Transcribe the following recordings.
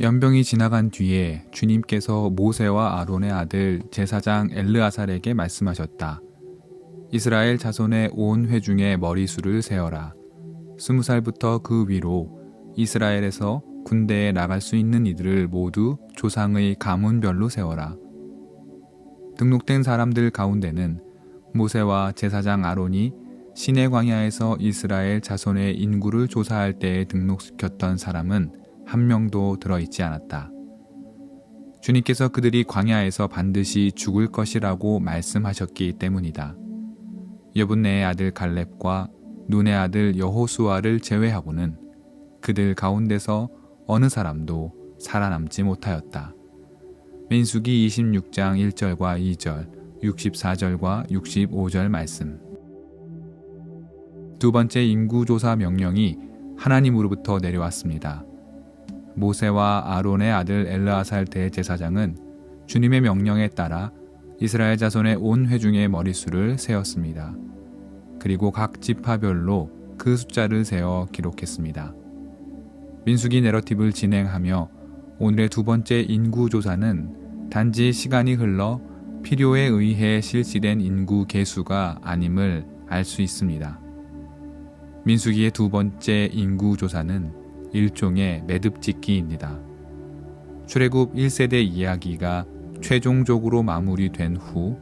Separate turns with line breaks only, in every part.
연병이 지나간 뒤에 주님께서 모세와 아론의 아들 제사장 엘르아살에게 말씀하셨다. 이스라엘 자손의 온 회중의 머리수를 세어라. 스무 살부터 그 위로 이스라엘에서 군대에 나갈 수 있는 이들을 모두 조상의 가문별로 세워라. 등록된 사람들 가운데는 모세와 제사장 아론이 시내 광야에서 이스라엘 자손의 인구를 조사할 때에 등록시켰던 사람은 한 명도 들어있지 않았다. 주님께서 그들이 광야에서 반드시 죽을 것이라고 말씀하셨기 때문이다. 여분네의 아들 갈렙과 눈의 아들 여호수아를 제외하고는 그들 가운데서 어느 사람도 살아남지 못하였다. 민수기 26장 1절과 2절, 64절과 65절 말씀. 두 번째 인구조사 명령이 하나님으로부터 내려왔습니다. 모세와 아론의 아들 엘르아살 대제사장은 주님의 명령에 따라 이스라엘 자손의 온 회중의 머릿수를 세었습니다. 그리고 각 지파별로 그 숫자를 세어 기록했습니다. 민수기 내러티브를 진행하며 오늘의 두 번째 인구 조사는 단지 시간이 흘러 필요에 의해 실시된 인구 개수가 아님을 알 수 있습니다. 민수기의 두 번째 인구 조사는 일종의 매듭짓기입니다. 출애굽 1세대 이야기가 최종적으로 마무리된 후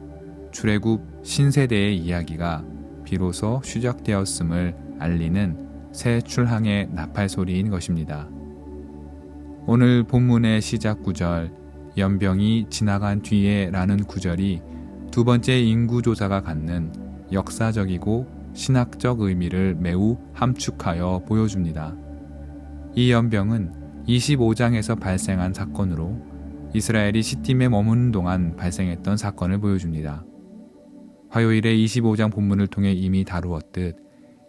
출애굽 신세대의 이야기가 비로소 시작되었음을 알리는 새 출항의 나팔 소리인 것입니다. 오늘 본문의 시작 구절 연병이 지나간 뒤에 라는 구절이 두 번째 인구조사가 갖는 역사적이고 신학적 의미를 매우 함축하여 보여줍니다. 이 연병은 25장에서 발생한 사건으로 이스라엘이 시팀에 머무는 동안 발생했던 사건을 보여줍니다. 화요일에 25장 본문을 통해 이미 다루었듯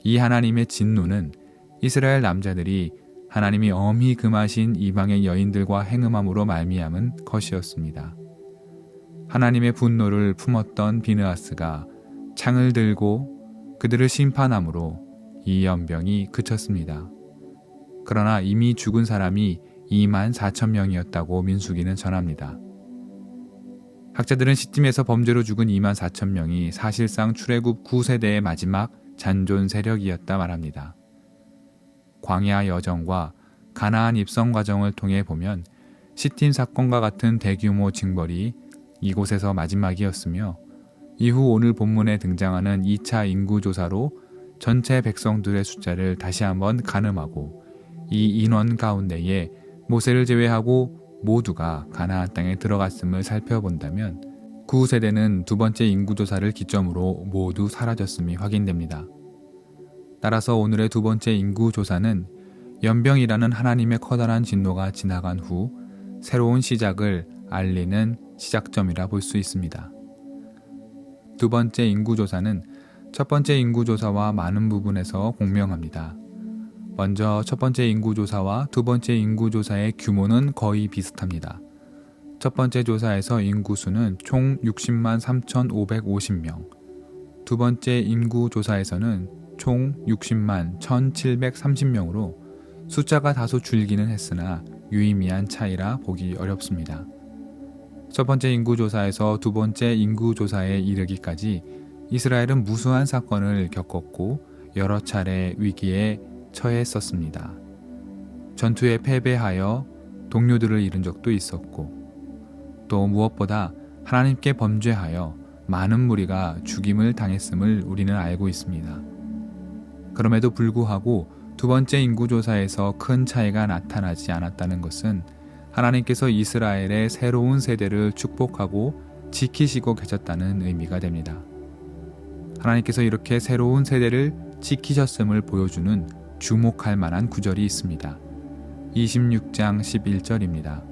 이 하나님의 진노는 이스라엘 남자들이 하나님이 엄히 금하신 이방의 여인들과 행음함으로 말미암은 것이었습니다. 하나님의 분노를 품었던 비느아스가 창을 들고 그들을 심판함으로 이 연병이 그쳤습니다. 그러나 이미 죽은 사람이 2만 4천 명이었다고 민수기는 전합니다. 학자들은 시팀에서 범죄로 죽은 2만 4천 명이 사실상 출애굽 9세대의 마지막 잔존 세력이었다 말합니다. 광야 여정과 가나안 입성 과정을 통해 보면 시팀 사건과 같은 대규모 징벌이 이곳에서 마지막이었으며 이후 오늘 본문에 등장하는 2차 인구조사로 전체 백성들의 숫자를 다시 한번 가늠하고 이 인원 가운데에 모세를 제외하고 모두가 가나안 땅에 들어갔음을 살펴본다면 9세대는 두 번째 인구조사를 기점으로 모두 사라졌음이 확인됩니다. 따라서 오늘의 두 번째 인구조사는 연병이라는 하나님의 커다란 진노가 지나간 후 새로운 시작을 알리는 시작점이라 볼 수 있습니다. 두 번째 인구조사는 첫 번째 인구조사와 많은 부분에서 공명합니다. 먼저 첫 번째 인구조사와 두 번째 인구조사의 규모는 거의 비슷합니다. 첫 번째 조사에서 인구수는 총 60만 3,550명, 두 번째 인구조사에서는 총 60만 1,730명으로 숫자가 다소 줄기는 했으나 유의미한 차이라 보기 어렵습니다. 첫 번째 인구조사에서 두 번째 인구조사에 이르기까지 이스라엘은 무수한 사건을 겪었고 여러 차례 위기에 처했었습니다. 전투에 패배하여 동료들을 잃은 적도 있었고 또 무엇보다 하나님께 범죄하여 많은 무리가 죽임을 당했음을 우리는 알고 있습니다. 그럼에도 불구하고 두 번째 인구조사에서 큰 차이가 나타나지 않았다는 것은 하나님께서 이스라엘의 새로운 세대를 축복하고 지키시고 계셨다는 의미가 됩니다. 하나님께서 이렇게 새로운 세대를 지키셨음을 보여주는 주목할 만한 구절이 있습니다. 26장 11절입니다.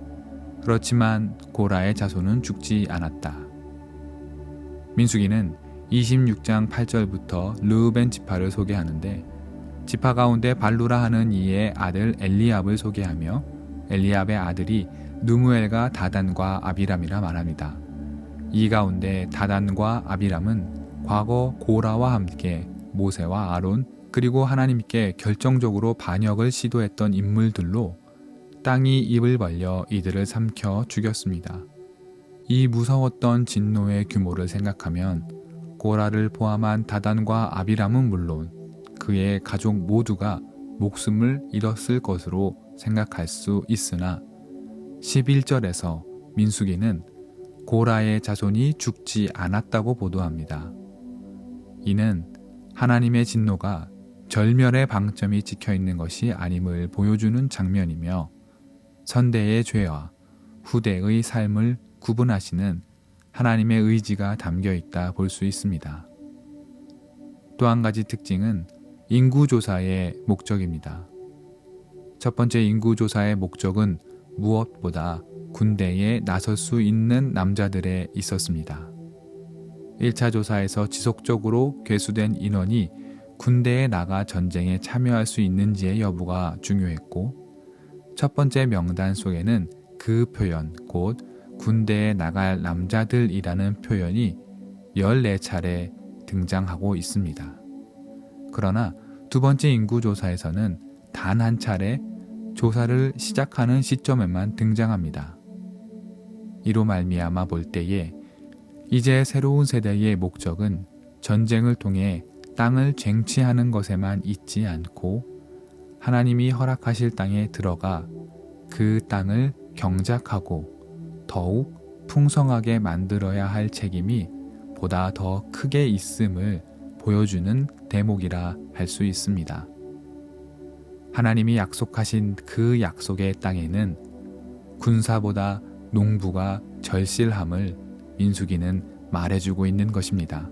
그렇지만 고라의 자손은 죽지 않았다. 민수기는 26장 8절부터 르우벤 지파를 소개하는데 지파 가운데 발루라 하는 이의 아들 엘리압을 소개하며 엘리압의 아들이 누무엘과 다단과 아비람이라 말합니다. 이 가운데 다단과 아비람은 과거 고라와 함께 모세와 아론 그리고 하나님께 결정적으로 반역을 시도했던 인물들로 땅이 입을 벌려 이들을 삼켜 죽였습니다. 이 무서웠던 진노의 규모를 생각하면 고라를 포함한 다단과 아비람은 물론 그의 가족 모두가 목숨을 잃었을 것으로 생각할 수 있으나 11절에서 민수기는 고라의 자손이 죽지 않았다고 보도합니다. 이는 하나님의 진노가 절멸의 방점이 찍혀 있는 것이 아님을 보여주는 장면이며 선대의 죄와 후대의 삶을 구분하시는 하나님의 의지가 담겨 있다 볼 수 있습니다. 또 한 가지 특징은 인구조사의 목적입니다. 첫 번째 인구조사의 목적은 무엇보다 군대에 나설 수 있는 남자들에 있었습니다. 1차 조사에서 지속적으로 괴수된 인원이 군대에 나가 전쟁에 참여할 수 있는지의 여부가 중요했고, 첫 번째 명단 속에는 그 표현, 곧 군대에 나갈 남자들이라는 표현이 14차례 등장하고 있습니다. 그러나 두 번째 인구조사에서는 단 한 차례 조사를 시작하는 시점에만 등장합니다. 이로 말미암아 볼 때에 이제 새로운 세대의 목적은 전쟁을 통해 땅을 쟁취하는 것에만 있지 않고 하나님이 허락하실 땅에 들어가 그 땅을 경작하고 더욱 풍성하게 만들어야 할 책임이 보다 더 크게 있음을 보여주는 대목이라 할 수 있습니다. 하나님이 약속하신 그 약속의 땅에는 군사보다 농부가 절실함을 민수기는 말해주고 있는 것입니다.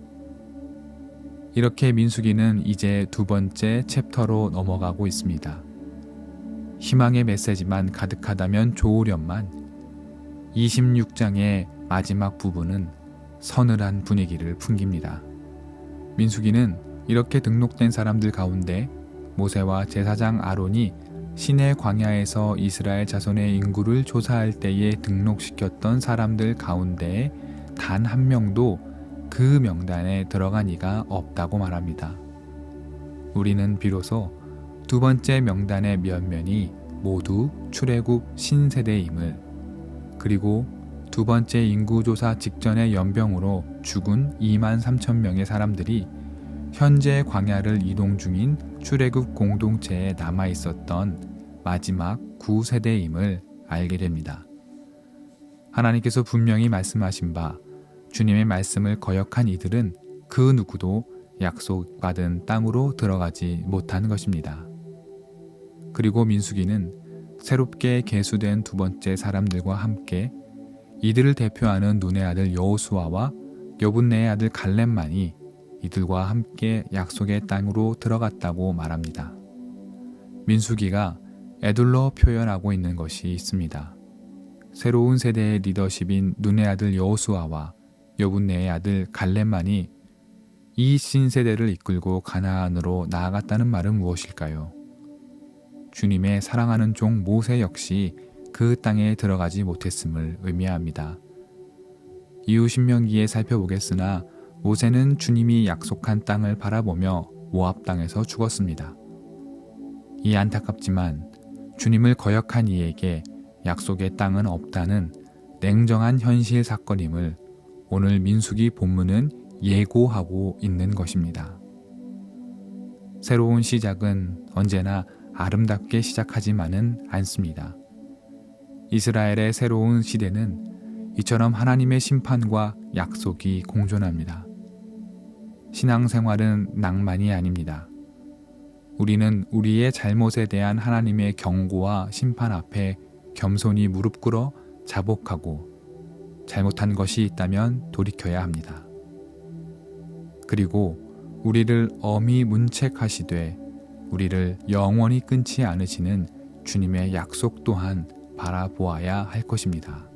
이렇게 민수기는 이제 두 번째 챕터로 넘어가고 있습니다. 희망의 메시지만 가득하다면 좋으련만 26장의 마지막 부분은 서늘한 분위기를 풍깁니다. 민수기는 이렇게 등록된 사람들 가운데 모세와 제사장 아론이 신의 광야에서 이스라엘 자손의 인구를 조사할 때에 등록시켰던 사람들 가운데 단 한 명도 그 명단에 들어간 이가 없다고 말합니다. 우리는 비로소 두 번째 명단의 면면이 모두 출애굽 신세대임을 그리고 두 번째 인구조사 직전의 연병으로 죽은 2만 3천 명의 사람들이 현재 광야를 이동 중인 출애굽 공동체에 남아 있었던 마지막 구세대임을 알게 됩니다. 하나님께서 분명히 말씀하신 바 주님의 말씀을 거역한 이들은 그 누구도 약속받은 땅으로 들어가지 못한 것입니다. 그리고 민수기는 새롭게 계수된 두 번째 사람들과 함께 이들을 대표하는 눈의 아들 여호수아와 여분네의 아들 갈렙만이 이들과 함께 약속의 땅으로 들어갔다고 말합니다. 민수기가 애둘러 표현하고 있는 것이 있습니다. 새로운 세대의 리더십인 눈의 아들 여호수아와 여분네의 아들 갈렙만이 이 신세대를 이끌고 가나안으로 나아갔다는 말은 무엇일까요? 주님의 사랑하는 종 모세 역시 그 땅에 들어가지 못했음을 의미합니다. 이후 신명기에 살펴보겠으나 모세는 주님이 약속한 땅을 바라보며 모압 땅에서 죽었습니다. 이 안타깝지만 주님을 거역한 이에게 약속의 땅은 없다는 냉정한 현실 사건임을 오늘 민수기 본문은 예고하고 있는 것입니다. 새로운 시작은 언제나 아름답게 시작하지만은 않습니다. 이스라엘의 새로운 시대는 이처럼 하나님의 심판과 약속이 공존합니다. 신앙생활은 낭만이 아닙니다. 우리는 우리의 잘못에 대한 하나님의 경고와 심판 앞에 겸손히 무릎 꿇어 자복하고 잘못한 것이 있다면 돌이켜야 합니다. 그리고 우리를 엄히 문책하시되 우리를 영원히 끊지 않으시는 주님의 약속 또한 바라보아야 할 것입니다.